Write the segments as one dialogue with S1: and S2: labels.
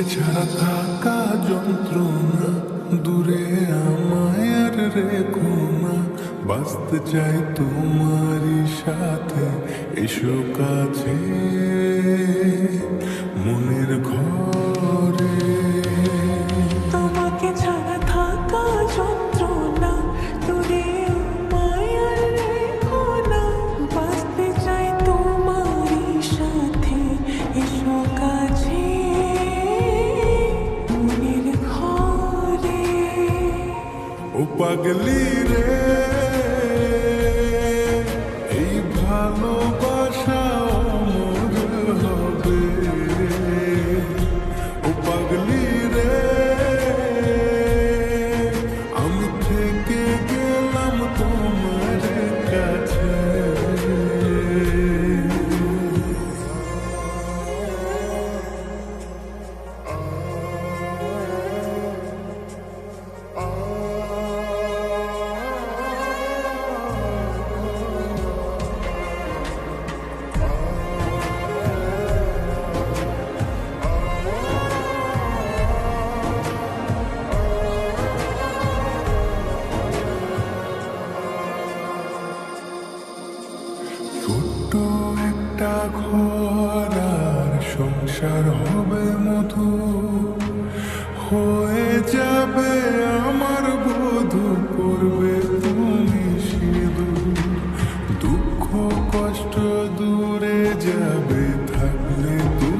S1: তোকে ছাড়া থাকা যন্ত্রণা দূরে আমায় রে রেখো না। বাঁচতে চাই তোমারই সাথে, এসো কাছে। মনের ঘর पगली रे আশার হবে মধু। হয়ে যাবে আমার বধু, করবে তুমি সিধু দুঃখ কষ্ট দূরে যাবে, থাকলে তুমি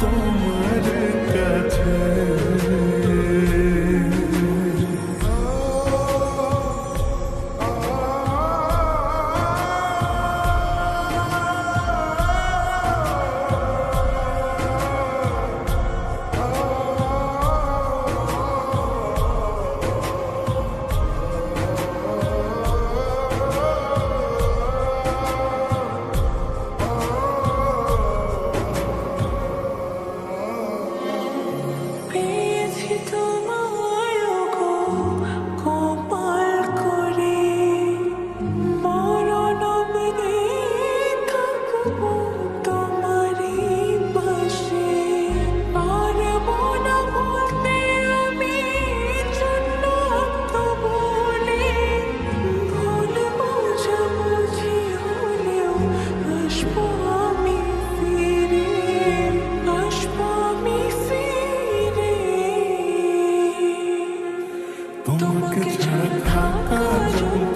S1: 多么